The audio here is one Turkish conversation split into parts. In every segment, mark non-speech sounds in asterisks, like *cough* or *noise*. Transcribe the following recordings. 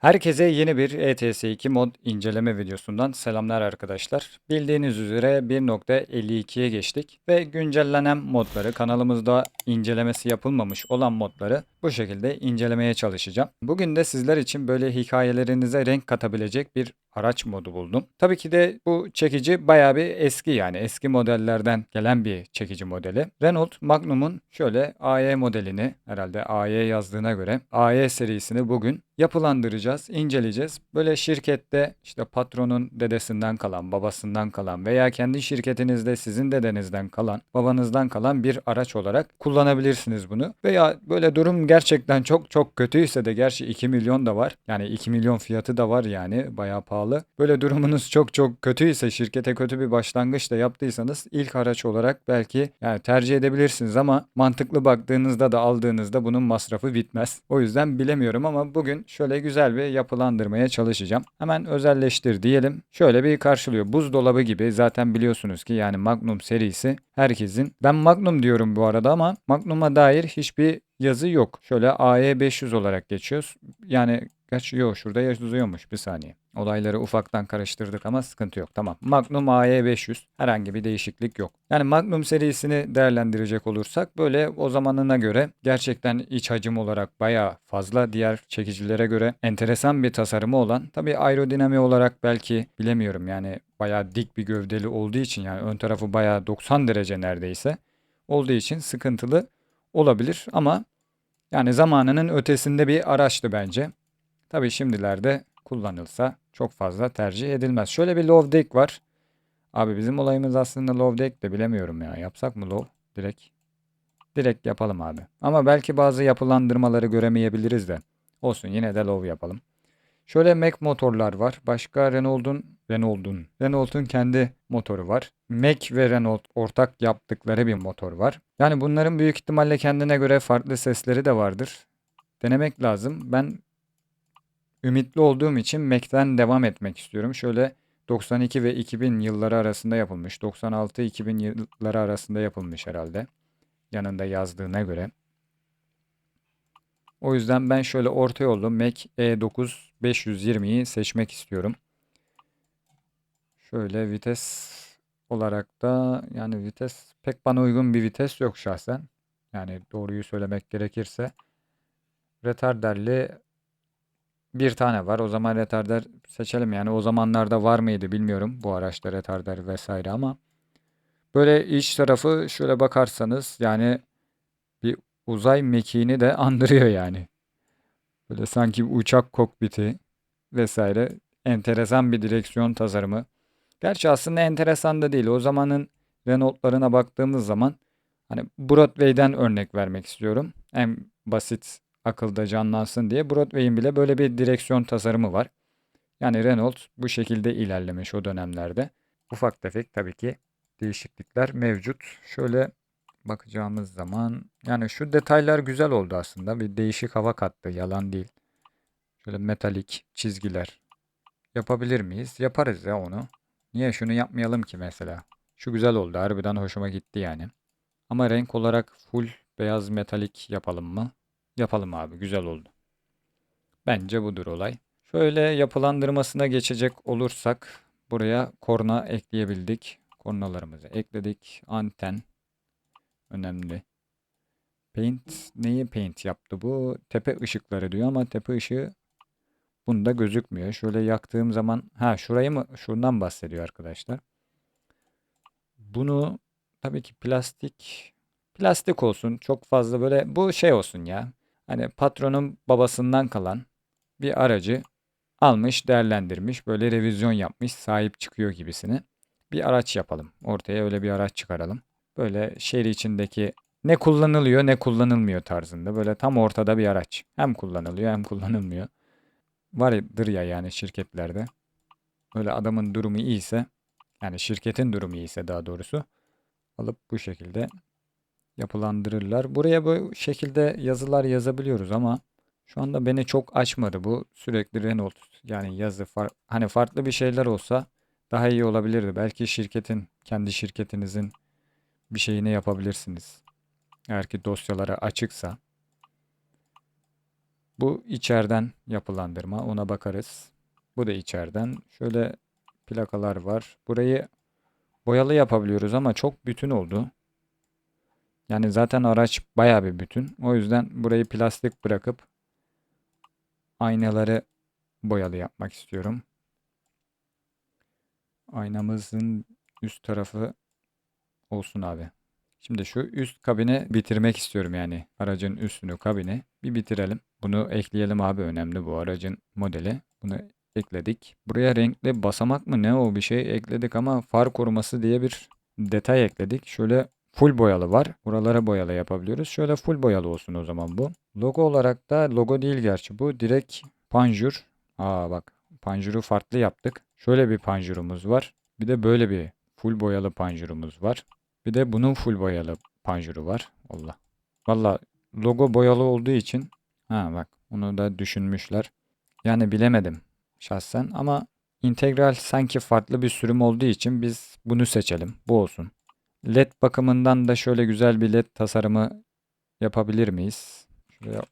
Herkese yeni bir ETS2 mod inceleme videosundan selamlar arkadaşlar. Bildiğiniz üzere 1.52'ye geçtik ve güncellenen modları kanalımızda incelemesi yapılmamış olan modları bu şekilde incelemeye çalışacağım. Bugün de sizler için böyle hikayelerinize renk katabilecek bir araç modu buldum. Tabii ki de bu çekici bayağı bir eski yani eski modellerden gelen bir çekici modeli. Renault Magnum'un şöyle AE modelini herhalde AE yazdığına göre AE serisini bugün yapılandıracağız, inceleyeceğiz. Böyle şirkette işte patronun dedesinden kalan, babasından kalan veya kendi şirketinizde sizin dedenizden kalan, babanızdan kalan bir araç olarak kullanabilirsiniz bunu. Veya böyle durum gerçekten çok çok kötüyse de gerçi 2 milyon da var. Yani 2 milyon fiyatı da var yani bayağı pahalı. Böyle durumunuz çok çok kötüyse şirkete kötü bir başlangıç da yaptıysanız ilk araç olarak belki yani tercih edebilirsiniz ama mantıklı baktığınızda da aldığınızda bunun masrafı bitmez. O yüzden bilemiyorum ama bugün şöyle güzel bir yapılandırmaya çalışacağım. Hemen özelleştir diyelim. Şöyle bir karşılıyor. Buzdolabı gibi zaten biliyorsunuz ki yani Magnum serisi herkesin. Ben Magnum diyorum bu arada ama Magnum'a dair hiçbir yazı yok. Şöyle AE500 olarak geçiyoruz. Yani Gerçi yok şurada yazıyormuş bir saniye. Olayları ufaktan karıştırdık ama sıkıntı yok. Tamam. Magnum AE500 herhangi bir değişiklik yok. Yani Magnum serisini değerlendirecek olursak böyle o zamanına göre gerçekten iç hacim olarak bayağı fazla diğer çekicilere göre enteresan bir tasarımı olan tabii aerodinami olarak belki bilemiyorum yani bayağı dik bir gövdeli olduğu için yani ön tarafı bayağı 90 derece neredeyse olduğu için sıkıntılı olabilir ama yani zamanının ötesinde bir araçtı bence. Tabii şimdilerde kullanılsa çok fazla tercih edilmez. Şöyle bir low deck var. Abi bizim olayımız aslında low deck de bilemiyorum ya. Yapsak mı low? Direkt. Direkt yapalım abi. Ama belki bazı yapılandırmaları göremeyebiliriz de. Olsun yine de low yapalım. Şöyle Mac motorlar var. Başka Renault'un Renault'un Renault'un kendi motoru var. Mac ve Renault ortak yaptıkları bir motor var. Yani bunların büyük ihtimalle kendine göre farklı sesleri de vardır. Denemek lazım. Ben ümitli olduğum için Mac'ten devam etmek istiyorum. Şöyle 92 ve 2000 yılları arasında yapılmış. 96-2000 yılları arasında yapılmış herhalde. Yanında yazdığına göre. O yüzden ben şöyle orta yollu Mac E9 520'yi seçmek istiyorum. Şöyle vites olarak da yani vites pek bana uygun bir vites yok şahsen. Yani doğruyu söylemek gerekirse. Retarderli bir tane var. O zaman retarder seçelim. Yani o zamanlarda var mıydı bilmiyorum bu araçta retarder vesaire ama böyle iç tarafı şöyle bakarsanız yani bir uzay mekiğini de *laughs* andırıyor yani. Böyle sanki uçak kokpiti vesaire enteresan bir direksiyon tasarımı. Gerçi aslında enteresan da değil. O zamanın Renault'larına baktığımız zaman hani Broadway'den örnek vermek istiyorum. En basit akılda canlansın diye Broadway'in bile böyle bir direksiyon tasarımı var. Yani Renault bu şekilde ilerlemiş o dönemlerde. Ufak tefek tabii ki değişiklikler mevcut. Şöyle bakacağımız zaman yani şu detaylar güzel oldu aslında. Bir değişik hava kattı. Yalan değil. Şöyle metalik çizgiler. Yapabilir miyiz? Yaparız ya onu. Niye şunu yapmayalım ki mesela? Şu güzel oldu. Harbiden hoşuma gitti yani. Ama renk olarak full beyaz metalik yapalım mı? Yapalım abi güzel oldu. Bence budur olay. Şöyle yapılandırmasına geçecek olursak buraya korna ekleyebildik. Kornalarımızı ekledik. Anten önemli. Paint neyi paint yaptı bu? Tepe ışıkları diyor ama tepe ışığı bunda gözükmüyor. Şöyle yaktığım zaman ha şurayı mı şuradan bahsediyor arkadaşlar. Bunu tabii ki plastik plastik olsun. Çok fazla böyle bu şey olsun ya. Hani patronun babasından kalan bir aracı almış, değerlendirmiş, böyle revizyon yapmış, sahip çıkıyor gibisini. Bir araç yapalım. Ortaya öyle bir araç çıkaralım. Böyle şehir içindeki ne kullanılıyor ne kullanılmıyor tarzında. Böyle tam ortada bir araç. Hem kullanılıyor hem kullanılmıyor. Vardır ya yani şirketlerde. Öyle adamın durumu iyiyse yani şirketin durumu iyiyse daha doğrusu alıp bu şekilde yapılandırırlar. Buraya bu şekilde yazılar yazabiliyoruz ama şu anda beni çok açmadı bu. Sürekli Renault yani yazı far hani farklı bir şeyler olsa daha iyi olabilirdi. Belki şirketin kendi şirketinizin bir şeyini yapabilirsiniz. Eğer ki dosyaları açıksa. Bu içeriden yapılandırma. Ona bakarız. Bu da içeriden. Şöyle plakalar var. Burayı boyalı yapabiliyoruz ama çok bütün oldu. Yani zaten araç baya bir bütün. O yüzden burayı plastik bırakıp aynaları boyalı yapmak istiyorum. Aynamızın üst tarafı olsun abi. Şimdi şu üst kabini bitirmek istiyorum yani. Aracın üstünü kabini bir bitirelim. Bunu ekleyelim abi önemli bu aracın modeli. Bunu ekledik. Buraya renkli basamak mı ne o bir şey ekledik ama far koruması diye bir detay ekledik. Şöyle full boyalı var. Buralara boyalı yapabiliyoruz. Şöyle full boyalı olsun o zaman bu. Logo olarak da logo değil gerçi bu. Direkt panjur. Aa bak panjuru farklı yaptık. Şöyle bir panjurumuz var. Bir de böyle bir full boyalı panjurumuz var. Bir de bunun full boyalı panjuru var. Allah. Valla logo boyalı olduğu için ha bak onu da düşünmüşler. Yani bilemedim şahsen ama integral sanki farklı bir sürüm olduğu için biz bunu seçelim. Bu olsun. LED bakımından da şöyle güzel bir LED tasarımı yapabilir miyiz? Şuraya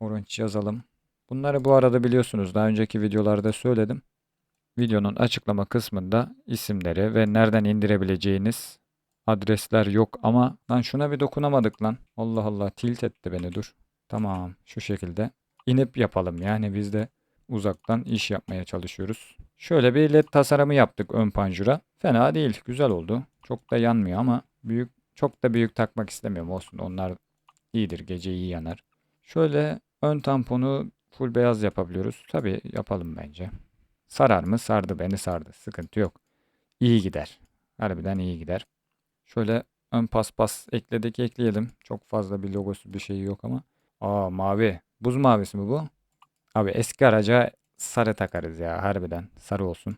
orange yazalım. Bunları bu arada biliyorsunuz daha önceki videolarda söyledim. Videonun açıklama kısmında isimleri ve nereden indirebileceğiniz adresler yok ama lan şuna bir dokunamadık lan. Allah Allah tilt etti beni dur. Tamam şu şekilde inip yapalım yani biz de uzaktan iş yapmaya çalışıyoruz. Şöyle bir led tasarımı yaptık ön panjura. Fena değil güzel oldu. Çok da yanmıyor ama büyük çok da büyük takmak istemiyorum olsun onlar iyidir gece iyi yanar. Şöyle ön tamponu full beyaz yapabiliyoruz. Tabii yapalım bence. Sarar mı? Sardı beni sardı. Sıkıntı yok. İyi gider. Harbiden iyi gider. Şöyle ön paspas ekledik ekleyelim. Çok fazla bir logosu bir şeyi yok ama. Aa mavi. Buz mavisi mi bu? Abi eski araca sarı takarız ya harbiden. Sarı olsun.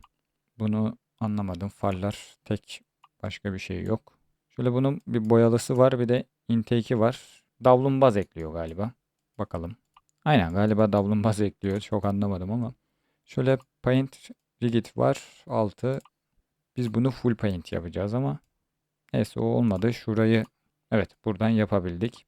Bunu anlamadım. Farlar tek başka bir şey yok. Şöyle bunun bir boyalısı var bir de intake'i var. Davlumbaz ekliyor galiba. Bakalım. Aynen galiba davlumbaz *laughs* ekliyor. Çok anlamadım ama. Şöyle paint rigid var. Altı. Biz bunu full paint yapacağız ama Neyse o olmadı. Şurayı evet buradan yapabildik.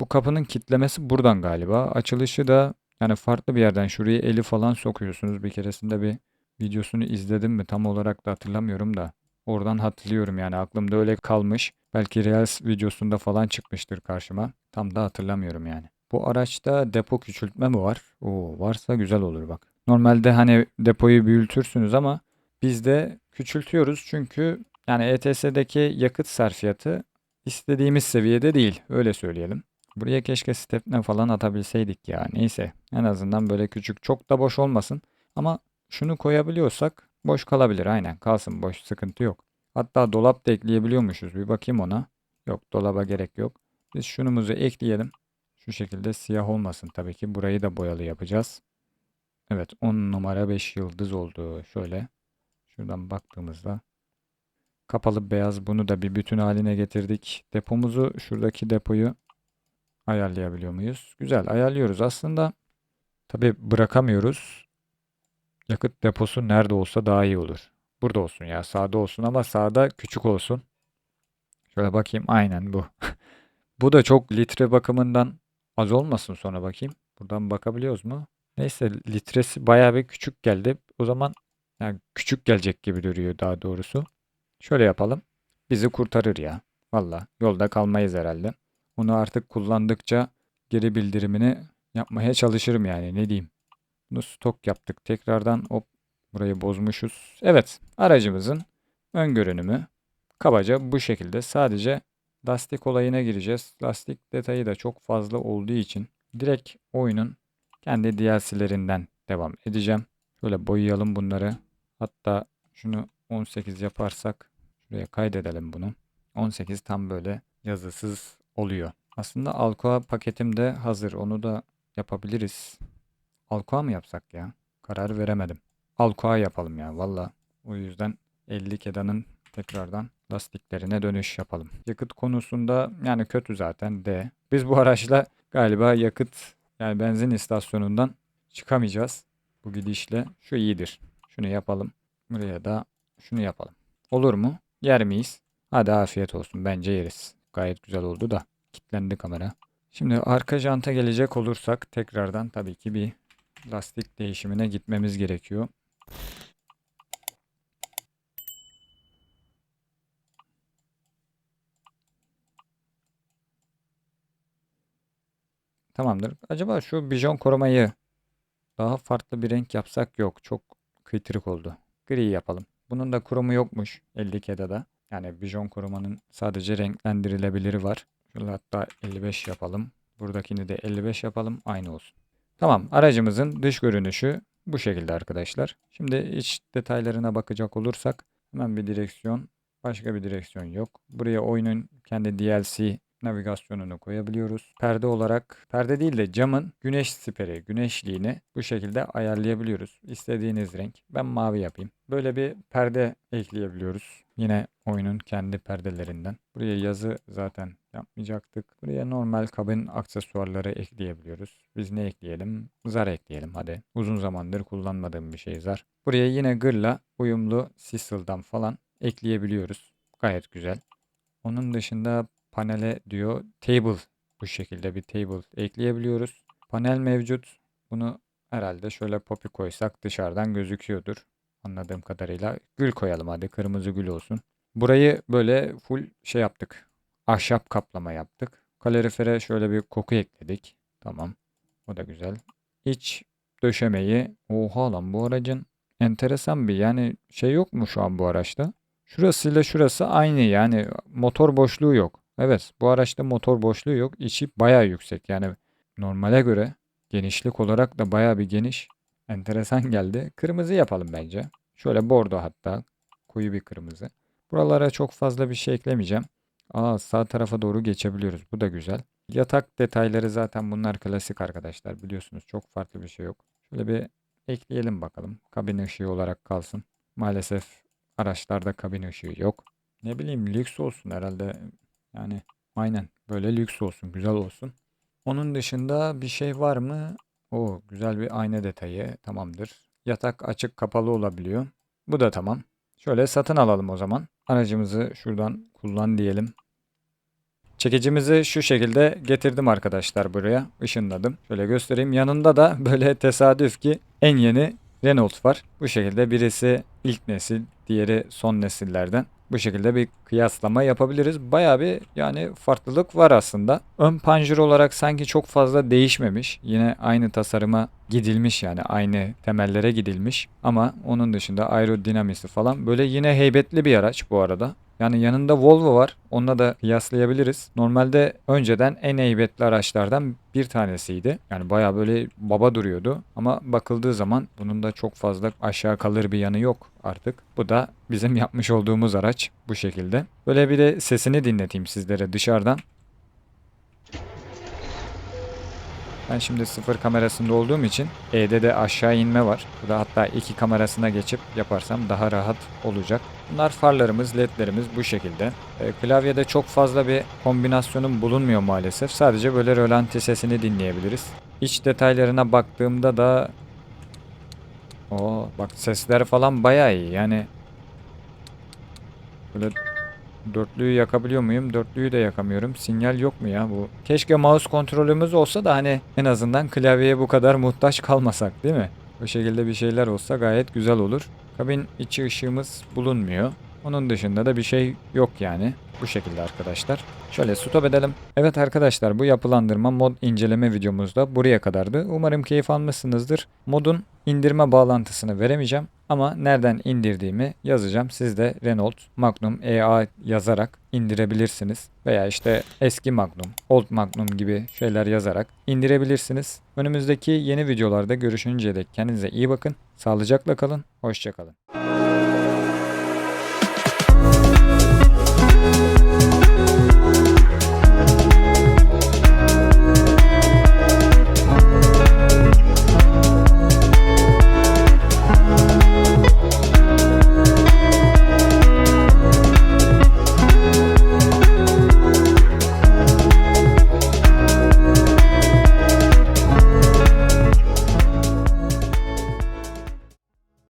Bu kapının kitlemesi buradan galiba. Açılışı da yani farklı bir yerden şuraya eli falan sokuyorsunuz. Bir keresinde bir videosunu izledim mi tam olarak da hatırlamıyorum da. Oradan hatırlıyorum yani aklımda öyle kalmış. Belki Reels videosunda falan çıkmıştır karşıma. Tam da hatırlamıyorum yani. Bu araçta depo küçültme mi var? Oo varsa güzel olur bak. Normalde hani depoyu büyütürsünüz ama biz de küçültüyoruz çünkü yani ETS'deki yakıt sarfiyatı istediğimiz seviyede değil. Öyle söyleyelim. Buraya keşke stepne falan atabilseydik ya. Neyse. En azından böyle küçük. Çok da boş olmasın. Ama şunu koyabiliyorsak boş kalabilir. Aynen kalsın boş. Sıkıntı yok. Hatta dolap da ekleyebiliyormuşuz. Bir bakayım ona. Yok dolaba gerek yok. Biz şunumuzu ekleyelim. Şu şekilde siyah olmasın tabii ki. Burayı da boyalı yapacağız. Evet 10 numara 5 yıldız oldu. Şöyle. Şuradan baktığımızda Kapalı beyaz bunu da bir bütün haline getirdik. Depomuzu şuradaki depoyu ayarlayabiliyor muyuz? Güzel ayarlıyoruz. Aslında tabi bırakamıyoruz. Yakıt deposu nerede olsa daha iyi olur. Burada olsun ya sağda olsun ama sağda küçük olsun. Şöyle bakayım aynen bu. *laughs* bu da çok litre bakımından az olmasın sonra bakayım. Buradan bakabiliyoruz mu? Neyse litresi bayağı bir küçük geldi. O zaman yani küçük gelecek gibi duruyor daha doğrusu. Şöyle yapalım. Bizi kurtarır ya. Valla yolda kalmayız herhalde. Onu artık kullandıkça geri bildirimini yapmaya çalışırım yani ne diyeyim. Bunu stok yaptık. Tekrardan hop burayı bozmuşuz. Evet aracımızın ön görünümü kabaca bu şekilde. Sadece lastik olayına gireceğiz. Lastik detayı da çok fazla olduğu için direkt oyunun kendi DLC'lerinden devam edeceğim. Şöyle boyayalım bunları. Hatta şunu 18 yaparsak Şuraya kaydedelim bunu. 18 tam böyle yazısız oluyor. Aslında Alcoa paketim de hazır. Onu da yapabiliriz. Alcoa mı yapsak ya? Karar veremedim. Alcoa yapalım ya valla. O yüzden 50 kedanın tekrardan lastiklerine dönüş yapalım. Yakıt konusunda yani kötü zaten D. Biz bu araçla galiba yakıt yani benzin istasyonundan çıkamayacağız. Bu gidişle şu iyidir. Şunu yapalım. Buraya da şunu yapalım. Olur mu? Yer miyiz? Hadi afiyet olsun. Bence yeriz. Gayet güzel oldu da. Kitlendi kamera. Şimdi arka janta gelecek olursak tekrardan tabii ki bir lastik değişimine gitmemiz gerekiyor. Tamamdır. Acaba şu bijon korumayı daha farklı bir renk yapsak yok. Çok kıytırık oldu. Gri yapalım. Bunun da kurumu yokmuş 50 da. Yani bijon korumanın sadece renklendirilebiliri var. Şöyle hatta 55 yapalım. Buradakini de 55 yapalım. Aynı olsun. Tamam. Aracımızın dış görünüşü bu şekilde arkadaşlar. Şimdi iç detaylarına bakacak olursak hemen bir direksiyon. Başka bir direksiyon yok. Buraya oyunun kendi DLC navigasyonunu koyabiliyoruz. Perde olarak, perde değil de camın güneş siperi, güneşliğini bu şekilde ayarlayabiliyoruz. İstediğiniz renk. Ben mavi yapayım. Böyle bir perde ekleyebiliyoruz. Yine oyunun kendi perdelerinden. Buraya yazı zaten yapmayacaktık. Buraya normal kabin aksesuarları ekleyebiliyoruz. Biz ne ekleyelim? Zar ekleyelim hadi. Uzun zamandır kullanmadığım bir şey zar. Buraya yine gırla uyumlu Sissel'dan falan ekleyebiliyoruz. Gayet güzel. Onun dışında panele diyor table bu şekilde bir table ekleyebiliyoruz. Panel mevcut. Bunu herhalde şöyle popi koysak dışarıdan gözüküyordur. Anladığım kadarıyla gül koyalım hadi kırmızı gül olsun. Burayı böyle full şey yaptık. Ahşap kaplama yaptık. Kalorifere şöyle bir koku ekledik. Tamam. O da güzel. İç döşemeyi. Oha lan bu aracın enteresan bir yani şey yok mu şu an bu araçta? Şurasıyla şurası aynı yani motor boşluğu yok. Evet bu araçta motor boşluğu yok. İçi baya yüksek yani normale göre genişlik olarak da baya bir geniş. Enteresan geldi. Kırmızı yapalım bence. Şöyle bordo hatta. Koyu bir kırmızı. Buralara çok fazla bir şey eklemeyeceğim. Aa sağ tarafa doğru geçebiliyoruz. Bu da güzel. Yatak detayları zaten bunlar klasik arkadaşlar. Biliyorsunuz çok farklı bir şey yok. Şöyle bir ekleyelim bakalım. Kabin ışığı olarak kalsın. Maalesef araçlarda kabin ışığı yok. Ne bileyim lüks olsun herhalde. Yani aynen böyle lüks olsun, güzel olsun. Onun dışında bir şey var mı? O güzel bir ayna detayı. Tamamdır. Yatak açık kapalı olabiliyor. Bu da tamam. Şöyle satın alalım o zaman. Aracımızı şuradan kullan diyelim. Çekicimizi şu şekilde getirdim arkadaşlar buraya. Işınladım. Şöyle göstereyim. Yanında da *laughs* böyle tesadüf ki en yeni Renault var. Bu şekilde birisi ilk nesil, diğeri son nesillerden. Bu şekilde bir kıyaslama yapabiliriz. Baya bir yani farklılık var aslında. Ön panjur olarak sanki çok fazla değişmemiş. Yine aynı tasarıma gidilmiş yani aynı temellere gidilmiş. Ama onun dışında aerodinamisi falan böyle yine heybetli bir araç bu arada. Yani yanında Volvo var. Onunla da kıyaslayabiliriz. Normalde önceden en heybetli araçlardan bir tanesiydi. Yani baya böyle baba duruyordu. Ama bakıldığı zaman bunun da çok fazla aşağı kalır bir yanı yok artık. Bu da bizim yapmış olduğumuz araç bu şekilde. Böyle bir de sesini dinleteyim sizlere dışarıdan. Ben şimdi sıfır kamerasında olduğum için E'de de aşağı inme var. Burada hatta iki kamerasına geçip yaparsam daha rahat olacak. Bunlar farlarımız, ledlerimiz bu şekilde. E, klavyede çok fazla bir kombinasyonum bulunmuyor maalesef. Sadece böyle rölanti sesini dinleyebiliriz. İç detaylarına baktığımda da o bak sesler falan bayağı iyi. Yani böyle Dörtlüyü yakabiliyor muyum? Dörtlüyü de yakamıyorum. Sinyal yok mu ya bu? Keşke mouse kontrolümüz olsa da hani en azından klavyeye bu kadar muhtaç kalmasak değil mi? Bu şekilde bir şeyler olsa gayet güzel olur. Kabin içi ışığımız bulunmuyor. Onun dışında da bir şey yok yani. Bu şekilde arkadaşlar. Şöyle stop edelim. Evet arkadaşlar bu yapılandırma mod inceleme videomuzda buraya kadardı. Umarım keyif almışsınızdır. Modun indirme bağlantısını veremeyeceğim. Ama nereden indirdiğimi yazacağım. Siz de Renault Magnum EA yazarak indirebilirsiniz. Veya işte eski Magnum, Old Magnum gibi şeyler yazarak indirebilirsiniz. Önümüzdeki yeni videolarda görüşünceye dek kendinize iyi bakın. Sağlıcakla kalın. Hoşçakalın.